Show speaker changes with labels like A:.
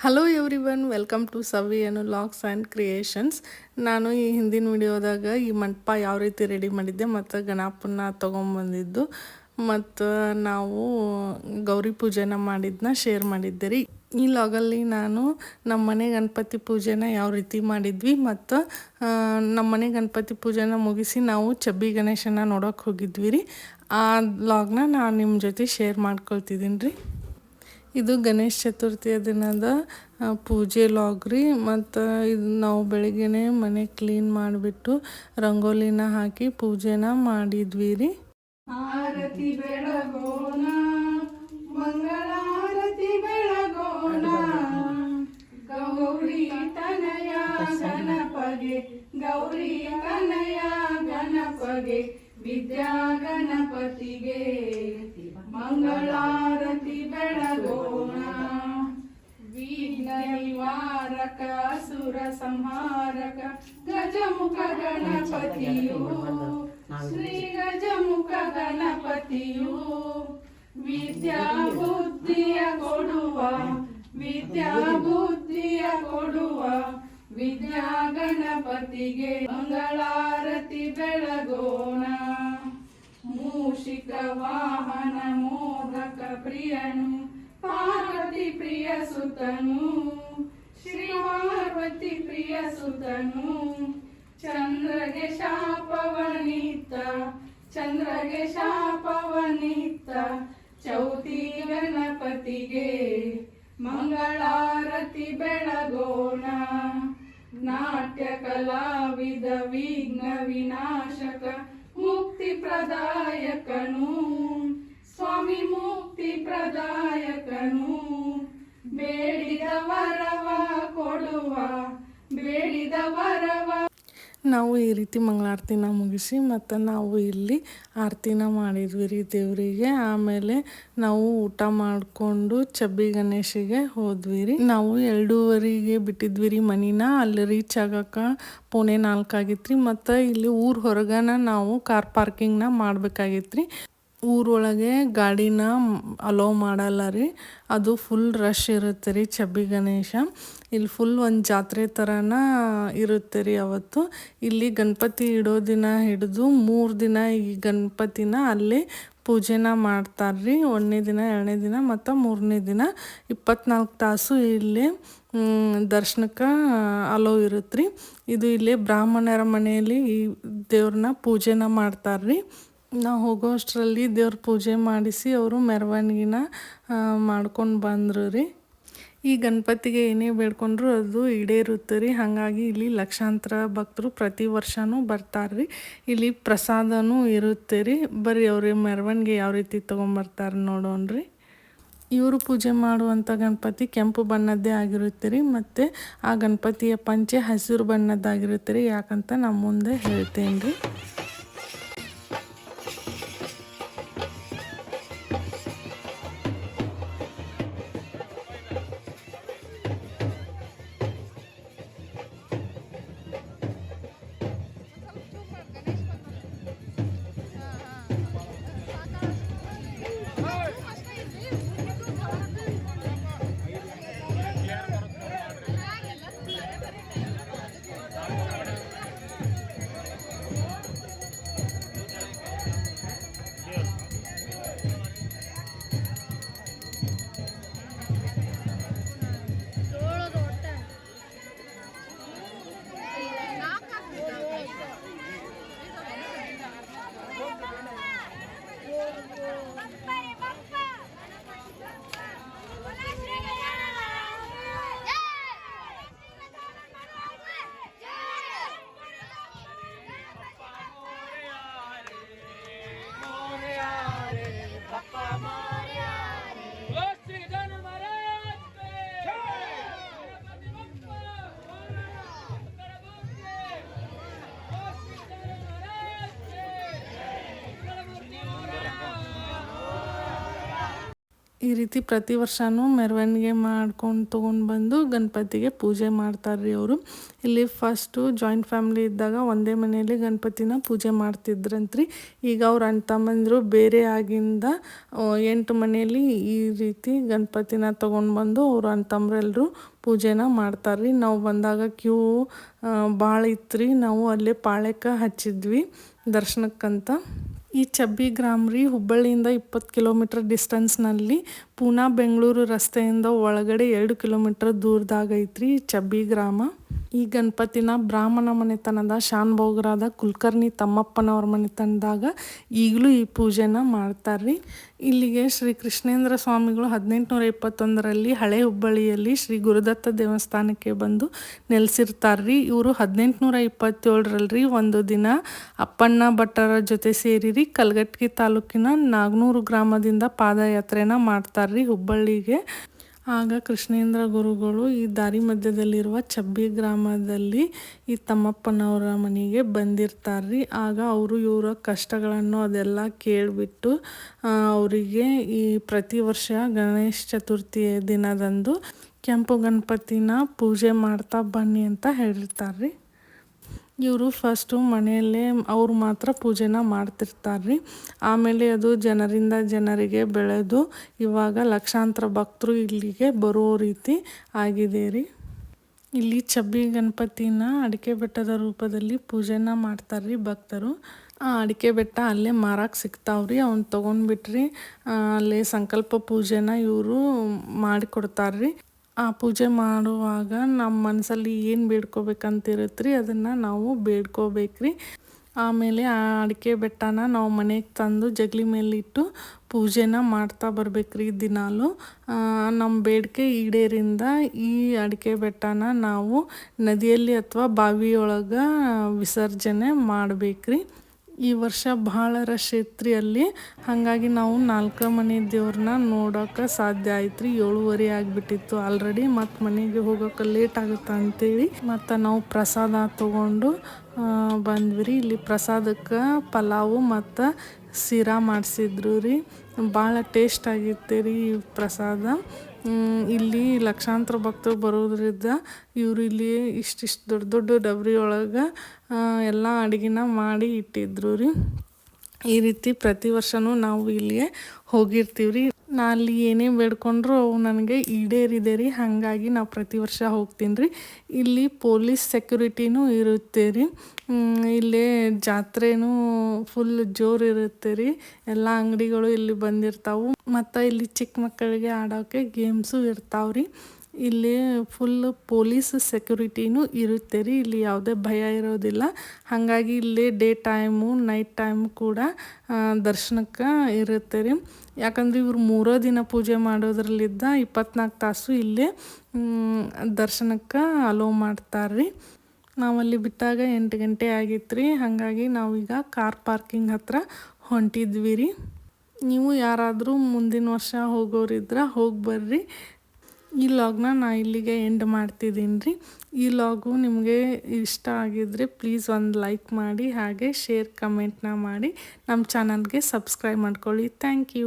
A: Hello everyone welcome to Savi ಏನು logs and creations ನಾನು ಈ ಹಿಂದಿನ ವಿಡಿಯೋದಾಗ ಈ ಮಂಟಪ ಯಾವ ರೀತಿ ರೆಡಿ ಮಾಡಿದ್ದೆ ಮತ್ತು ಗಣಪನ ತೊಗೊಂಬಂದಿದ್ದು ಮತ್ತು ನಾವು ಗೌರಿ ಪೂಜೆನ ಮಾಡಿದ್ದನ್ನ ಶೇರ್ ಮಾಡಿದ್ದೆ ರೀ. ಈ ಲಾಗಲ್ಲಿ ನಾನು ನಮ್ಮ ಮನೆ ಗಣಪತಿ ಪೂಜೆನ ಯಾವ ರೀತಿ ಮಾಡಿದ್ವಿ ಮತ್ತು ನಮ್ಮ ಮನೆ ಗಣಪತಿ ಪೂಜೆನ ಮುಗಿಸಿ ನಾವು ಚಬ್ಬಿ ಗಣೇಶನ ನೋಡೋಕೆ ಹೋಗಿದ್ವಿ ರೀ. ಆ ಲಾಗ್ನ ನಾನು ನಿಮ್ಮ ಜೊತೆ ಶೇರ್ ಮಾಡ್ಕೊಳ್ತಿದ್ದೀನಿ ರೀ. ಇದು ಗಣೇಶ ಚತುರ್ಥಿಯ ದಿನದ ಪೂಜೆ ಲಾಗ್ ರೀ. ಮತ್ತು ಇದು ನಾವು ಬೆಳಗ್ಗೆ ಮನೆ ಕ್ಲೀನ್ ಮಾಡಿಬಿಟ್ಟು ರಂಗೋಲಿನ ಹಾಕಿ ಪೂಜೆನ ಮಾಡಿದ್ವಿ ರೀ.
B: ಆರತಿ ಬೆಳಗೋಣ, ಮಂಗಳಾರತಿ ಬೆಳಗೋಣ. ಗೌರಿ ತನಯ ಗಣಪಗೆ, ಗೌರಿ ತನಯ ಗಣಪಗೆ ವಿದ್ಯಾ ಗಣಪತಿಗೆ ಮಂಗಳಾರತಿ ಬೆಳಗೋಣ. ವಿಘ್ನ ನಿವಾರಕ, ಅಸುರ ಸಂಹಾರಕ, ಗಜಮುಖ ಗಣಪತಿಯು. ಶ್ರೀ ಗಜಮುಖ ಗಣಪತಿಯು. ವಿದ್ಯಾ ಬುದ್ಧಿಯ ಕೊಡುವ, ವಿದ್ಯಾ ಬುದ್ಧಿಯ ಕೊಡುವ, ವಿದ್ಯಾ ಗಣಪತಿಗೆ ಮಂಗಳಾರತಿ ಬೆಳಗೋಣ. ಮೂಷಿಕ ವಾಹನ ಮೋದಕ ಪ್ರಿಯನು, ಪಾರ್ವತಿ ಪ್ರಿಯ ಸುತನು ಶ್ರೀ ಪಾರ್ವತಿ ಪ್ರಿಯ ಸುತನು. ಚಂದ್ರಗೆ ಶಾಪವನಿತ್ತ ಚಂದ್ರಗೆ ಶಾಪವನಿತ್ತ ಚೌತಿ ಗಣಪತಿಗೆ ಮಂಗಳಾರತಿ ಬೆಳಗೋಣ. ನಾಟ್ಯ ಕಲಾವಿದ, ವಿಘ್ನ ವಿನಾಶಕ ಮುಕ್ತಿ ಪ್ರದಾಯಕನು. ಸ್ವಾಮಿ ಮುಕ್ತಿ ಪ್ರದಾಯಕನು. ಬೇಡಿದ ವರವ ಕೊಡುವ ಬೇಡಿದ ವರವ
A: ನಾವು ಈ ರೀತಿ ಮಂಗಳಾರತಿನ ಮುಗಿಸಿ ಮತ್ತು ನಾವು ಇಲ್ಲಿ ಆರತಿನ ಮಾಡಿದ್ವಿ ರೀ ದೇವರಿಗೆ. ಆಮೇಲೆ ನಾವು ಊಟ ಮಾಡಿಕೊಂಡು ಚಬ್ಬಿ ಗಣೇಶಿಗೆ ಹೋದ್ವಿ ರೀ ನಾವು ಎರಡೂವರೆಗೆ ಬಿಟ್ಟಿದ್ವಿ ರೀ ಮನಿನ. ಅಲ್ಲಿ ರೀಚ್ ಆಗಕ್ಕೆ ಪುಣೆ ನಾಲ್ಕಾಗಿತ್ತು ರೀ ಮತ್ತು ಇಲ್ಲಿ ಊರ ಹೊರಗನ ನಾವು ಕಾರ್ ಪಾರ್ಕಿಂಗ್ನ ಮಾಡ್ಬೇಕಾಗಿತ್ತು ರೀ ಊರೊಳಗೆ ಗಾಡಿನ ಅಲೋ ಮಾಡಲ್ಲ ರೀ. ಅದು ಫುಲ್ ರಶ್ ಇರುತ್ತೆ ರೀ ಚಬ್ಬಿ ಗಣೇಶ. ಇಲ್ಲಿ ಫುಲ್ ಒಂದು ಜಾತ್ರೆ ಥರನ ಇರುತ್ತೆ ರೀ ಅವತ್ತು. ಇಲ್ಲಿ ಗಣಪತಿ ಇಡೋ ದಿನ ಹಿಡಿದು ಮೂರು ದಿನ ಈ ಗಣಪತಿನ ಅಲ್ಲಿ ಪೂಜೆನ ಮಾಡ್ತಾರೆ ರೀ. ಒಂದನೇ ದಿನ, ಎರಡನೇ ದಿನ ಮತ್ತು ಮೂರನೇ ದಿನ. ಇಪ್ಪತ್ನಾಲ್ಕು ತಾಸು ಇಲ್ಲಿ ದರ್ಶನಕ್ಕೆ ಅಲೋ ಇರುತ್ತೆ ರೀ ಇದು ಇಲ್ಲಿ ಬ್ರಾಹ್ಮಣರ ಮನೆಯಲ್ಲಿ ಈ ದೇವ್ರನ್ನ ಪೂಜೆನ ಮಾಡ್ತಾರೆ ರೀ. ನಾವು ಹೋಗೋ ಅಷ್ಟರಲ್ಲಿ ದೇವ್ರ ಪೂಜೆ ಮಾಡಿಸಿ ಅವರು ಮೆರವಣಿಗೆನ ಮಾಡ್ಕೊಂಡು ಬಂದರು ರೀ. ಈ ಗಣಪತಿಗೆ ಏನೇ ಬೇಡ್ಕೊಂಡ್ರು ಅದು ಈಡೇರುತ್ತೆ ರೀ. ಹಾಗಾಗಿ ಇಲ್ಲಿ ಲಕ್ಷಾಂತರ ಭಕ್ತರು ಪ್ರತಿ ವರ್ಷವೂ ಬರ್ತಾರೆ ರೀ. ಇಲ್ಲಿ ಪ್ರಸಾದನೂ ಇರುತ್ತೆ ರೀ. ಬರೀ ಅವ್ರಿಗೆ ಮೆರವಣಿಗೆ ಯಾವ ರೀತಿ ತೊಗೊಂಬರ್ತಾರೆ ನೋಡೋಣ್ರಿ ಇವರು ಪೂಜೆ ಮಾಡುವಂಥ ಗಣಪತಿ ಕೆಂಪು ಬಣ್ಣದ್ದೇ ಆಗಿರುತ್ತೆ ರೀ. ಮತ್ತು ಆ ಗಣಪತಿಯ ಪಂಚೆ ಹಸಿರು ಬಣ್ಣದ್ದಾಗಿರುತ್ತೆ ರೀ. ಯಾಕಂತ ನಮ್ಮ ಮುಂದೆ ಹೇಳ್ತೇನೆ ರೀ. ಈ ರೀತಿ ಪ್ರತಿ ವರ್ಷವೂ ಮೆರವಣಿಗೆ ಮಾಡ್ಕೊಂಡು ತೊಗೊಂಡು ಬಂದು ಗಣಪತಿಗೆ ಪೂಜೆ ಮಾಡ್ತಾರೆ ರೀ ಅವರು. ಇಲ್ಲಿ ಫಸ್ಟು ಜಾಯಿಂಟ್ ಫ್ಯಾಮಿಲಿ ಇದ್ದಾಗ ಒಂದೇ ಮನೆಯಲ್ಲಿ ಗಣಪತಿನ ಪೂಜೆ ಮಾಡ್ತಿದ್ರಂತ್ರಿ. ಈಗ ಅವ್ರು ಅಣ್ಣ ತಮ್ಮಂದಿರು ಬೇರೆ ಆಗಿಂದ ಎಂಟು ಮನೆಯಲ್ಲಿ ಈ ರೀತಿ ಗಣಪತಿನ ತೊಗೊಂಡು ಬಂದು ಅವ್ರ ಅಣ್ಣ ತಮ್ಮರೆಲ್ಲರೂ ಪೂಜೆನ ಮಾಡ್ತಾರೆ ರೀ ನಾವು ಬಂದಾಗ ಕ್ಯೂ ಭಾಳ ಇತ್ತು ರೀ ನಾವು ಅಲ್ಲೇ ಪಾಳೆಕ ಹಚ್ಚಿದ್ವಿ ದರ್ಶನಕ್ಕಂತ. ಈ ಚಬ್ಬಿ ಗ್ರಾಮ ರೀ ಹುಬ್ಬಳ್ಳಿಯಿಂದ ಇಪ್ಪತ್ತು ಕಿಲೋಮೀಟ್ರ್ ಡಿಸ್ಟೆನ್ಸ್ನಲ್ಲಿ ಪೂನಾ ಬೆಂಗಳೂರು ರಸ್ತೆಯಿಂದ ಒಳಗಡೆ ಎರಡು ಕಿಲೋಮೀಟ್ರ್ ದೂರದಾಗ ಐತ್ರಿ ಈ ಚಬ್ಬಿ ಗ್ರಾಮ. ಈ ಗಣಪತಿನ ಬ್ರಾಹ್ಮಣ ಮನೆತನದ ಶಾನ್ ಭೋಗರಾದ ಕುಲಕರ್ಣಿ ತಮ್ಮಪ್ಪನವ್ರ ಮನೆತನದಾಗ ಈಗಲೂ ಈ ಪೂಜೆನ ಮಾಡ್ತಾರ್ರಿ. ಇಲ್ಲಿಗೆ ಶ್ರೀ ಕೃಷ್ಣೇಂದ್ರ ಸ್ವಾಮಿಗಳು ಹದಿನೆಂಟುನೂರ ಇಪ್ಪತ್ತೊಂದರಲ್ಲಿ ಹಳೆ ಹುಬ್ಬಳ್ಳಿಯಲ್ಲಿ ಶ್ರೀ ಗುರುದತ್ತ ದೇವಸ್ಥಾನಕ್ಕೆ ಬಂದು ನೆಲೆಸಿರ್ತಾರ್ರಿ. ಇವರು ಹದಿನೆಂಟುನೂರ ಇಪ್ಪತ್ತೇಳರಲ್ಲಿ ಒಂದು ದಿನ ಅಪ್ಪಣ್ಣ ಭಟ್ಟರ ಜೊತೆ ಸೇರಿರಿ ಕಲ್ಗಟ್ಟಿ ತಾಲೂಕಿನ ನಾಗ್ನೂರು ಗ್ರಾಮದಿಂದ ಪಾದಯಾತ್ರೆನ ಮಾಡ್ತಾರ್ರಿ ಹುಬ್ಬಳ್ಳಿಗೆ. ಆಗ ಕೃಷ್ಣೇಂದ್ರ ಗುರುಗಳು ಈ ದಾರಿ ಮಧ್ಯದಲ್ಲಿರುವ ಚಬ್ಬಿ ಗ್ರಾಮದಲ್ಲಿ ಈ ತಮ್ಮಪ್ಪನವರ ಮನೆಗೆ ಬಂದಿರ್ತಾರ್ರಿ. ಆಗ ಅವರು ಇವರ ಕಷ್ಟಗಳನ್ನು ಅದೆಲ್ಲ ಕೇಳಿಬಿಟ್ಟು ಅವರಿಗೆ ಈ ಪ್ರತಿ ವರ್ಷ ಗಣೇಶ ಚತುರ್ಥಿ ದಿನದಂದು ಕೆಂಪು ಗಣಪತಿನ ಪೂಜೆ ಮಾಡ್ತಾ ಬನ್ನಿ ಅಂತ ಹೇಳಿರ್ತಾರ್ರಿ. ಇವರು ಫಸ್ಟು ಮನೆಯಲ್ಲೇ ಅವ್ರು ಮಾತ್ರ ಪೂಜೆನ ಮಾಡ್ತಿರ್ತಾರೆ ರೀ ಆಮೇಲೆ ಅದು ಜನರಿಂದ ಜನರಿಗೆ ಬೆಳೆದು ಇವಾಗ ಲಕ್ಷಾಂತರ ಭಕ್ತರು ಇಲ್ಲಿಗೆ ಬರೋ ರೀತಿ ಆಗಿದೆ ರೀ. ಇಲ್ಲಿ ಚಬ್ಬಿ ಗಣಪತಿನ ಅಡಿಕೆ ಬೆಟ್ಟದ ರೂಪದಲ್ಲಿ ಪೂಜೆನ ಮಾಡ್ತಾರೆ ರೀ ಭಕ್ತರು. ಆ ಅಡಿಕೆ ಬೆಟ್ಟ ಅಲ್ಲೇ ಮಾರಕ್ಕೆ ಸಿಗ್ತಾವ್ರಿ, ಅವ್ನು ತೊಗೊಂಡ್ಬಿಟ್ರಿ. ಅಲ್ಲೇ ಸಂಕಲ್ಪ ಪೂಜೆನ ಇವರು ಮಾಡಿಕೊಡ್ತಾರ್ರಿ. ಆ ಪೂಜೆ ಮಾಡುವಾಗ ನಮ್ಮ ಮನಸ್ಸಲ್ಲಿ ಏನು ಬೇಡ್ಕೋಬೇಕಂತಿರುತ್ತೆ ರೀ ಅದನ್ನು ನಾವು ಬೇಡ್ಕೋಬೇಕ್ರಿ. ಆಮೇಲೆ ಆ ಅಡಿಕೆ ಬೆಟ್ಟನ ನಾವು ಮನೆಗೆ ತಂದು ಜಗಲಿ ಮೇಲಿಟ್ಟು ಪೂಜೆನ ಮಾಡ್ತಾ ಬರ್ಬೇಕ್ರಿ ದಿನಾಲು. ನಮ್ಮ ಬೇಡಿಕೆ ಈಡೇರಿಂದ ಈ ಅಡಿಕೆ ಬೆಟ್ಟನ ನಾವು ನದಿಯಲ್ಲಿ ಅಥವಾ ಬಾವಿಯೊಳಗೆ ವಿಸರ್ಜನೆ ಮಾಡಬೇಕ್ರಿ. ಈ ವರ್ಷ ಭಾಳ ರಶ್ ಐತ್ರಿ ಅಲ್ಲಿ ಹಾಗಾಗಿ ನಾವು ನಾಲ್ಕು ಮನೆ ದೇವ್ರನ್ನ ನೋಡೋಕೆ ಸಾಧ್ಯ ಆಯ್ತು ರೀ ಏಳುವರೆ ಆಗಿಬಿಟ್ಟಿತ್ತು ಆಲ್ರೆಡಿ ಮತ್ತು ಮನೆಗೆ ಹೋಗೋಕೆ ಲೇಟ್ ಆಗುತ್ತೆ ಅಂತೇಳಿ. ಮತ್ತು ನಾವು ಪ್ರಸಾದ ತೊಗೊಂಡು ಬಂದ್ವಿ ರೀ ಇಲ್ಲಿ ಪ್ರಸಾದಕ್ಕೆ ಪಲಾವು ಮತ್ತು ಶಿರಾ ಮಾಡಿಸಿದ್ರು ರೀ. ಭಾಳ ಟೇಸ್ಟ್ ಆಗಿತ್ತು ರೀ ಪ್ರಸಾದ. ಇಲ್ಲಿ ಲಕ್ಷಾಂತರ ಭಕ್ತರು ಬರೋದ್ರಿಂದ ಇವರು ಇಲ್ಲಿ ಇಷ್ಟಿಷ್ಟು ದೊಡ್ಡ ದೊಡ್ಡ ಡಬರಿ ಒಳಗೆ ಎಲ್ಲ ಅಡುಗೆನ ಮಾಡಿ ಇಟ್ಟಿದ್ರು ರೀ. ಈ ರೀತಿ ಪ್ರತಿ ವರ್ಷವೂ ನಾವು ಇಲ್ಲಿಗೆ ಹೋಗಿರ್ತೀವಿ ರೀ ನಾ ಅಲ್ಲಿ ಏನೇ ಬೇಡ್ಕೊಂಡ್ರು ಅವು ನನಗೆ ಈಡೇರಿದೆ ರೀ ಹಾಗಾಗಿ ನಾವು ಪ್ರತಿ ವರ್ಷ ಹೋಗ್ತೀನಿ ರೀ ಇಲ್ಲಿ ಪೊಲೀಸ್ ಸೆಕ್ಯೂರಿಟಿನೂ ಇರುತ್ತೆ ರೀ. ಇಲ್ಲೇ ಇಲ್ಲಿ ಜಾತ್ರೆನೂ ಫುಲ್ ಜೋರು ಇರುತ್ತೆ ರೀ. ಎಲ್ಲ ಅಂಗಡಿಗಳು ಇಲ್ಲಿ ಬಂದಿರ್ತಾವು. ಮತ್ತು ಇಲ್ಲಿ ಚಿಕ್ಕ ಮಕ್ಕಳಿಗೆ ಆಡೋಕ್ಕೆ ಗೇಮ್ಸು ಇರ್ತಾವೆ ರೀ ಇಲ್ಲಿ ಫುಲ್ ಪೊಲೀಸ್ ಸೆಕ್ಯೂರಿಟಿನೂ ಇರುತ್ತೆ ರೀ. ಇಲ್ಲಿ ಯಾವುದೇ ಭಯ ಇರೋದಿಲ್ಲ. ಹಾಗಾಗಿ ಇಲ್ಲಿ ಡೇ ಟೈಮು ನೈಟ್ ಟೈಮ್ ಕೂಡ ದರ್ಶನಕ್ಕೆ ಇರುತ್ತೆ ರೀ. ಯಾಕಂದ್ರೆ ಇವ್ರು ಮೂರೋ ದಿನ ಪೂಜೆ ಮಾಡೋದ್ರಲ್ಲಿದ್ದ ಇಪ್ಪತ್ನಾಲ್ಕು ತಾಸು ಇಲ್ಲೇ ದರ್ಶನಕ್ಕೆ ಅಲೋ ಮಾಡ್ತಾರೆ ರೀ. ನಾವಲ್ಲಿ ಬಿಟ್ಟಾಗ ಎಂಟು ಗಂಟೆ ಆಗಿತ್ತು ರೀ. ಹಾಗಾಗಿ ನಾವೀಗ ಕಾರ್ ಪಾರ್ಕಿಂಗ್ ಹತ್ರ ಹೊಂಟಿದ್ವಿ ರೀ. ನೀವು ಯಾರಾದರೂ ಮುಂದಿನ ವರ್ಷ ಹೋಗೋರಿದ್ರೆ ಹೋಗಿ ಬರ್ರಿ. ಈ ಲಾಗ್ನ ನಾ ಇಲ್ಲಿಗೆ ಎಂಡ್ ಮಾಡ್ತಿದ್ದೀನಿ ರೀ ಈ ಲಾಗು ನಿಮಗೆ ಇಷ್ಟ ಆಗಿದ್ರೆ ಪ್ಲೀಸ್ ಒಂದು ಲೈಕ್ ಮಾಡಿ, ಹಾಗೆ ಶೇರ್ ಕಮೆಂಟ್ನ ಮಾಡಿ. ನಮ್ಮ ಚಾನಲ್ಗೆ ಸಬ್ಸ್ಕ್ರೈಬ್ ಮಾಡ್ಕೊಳ್ಳಿ. Thank you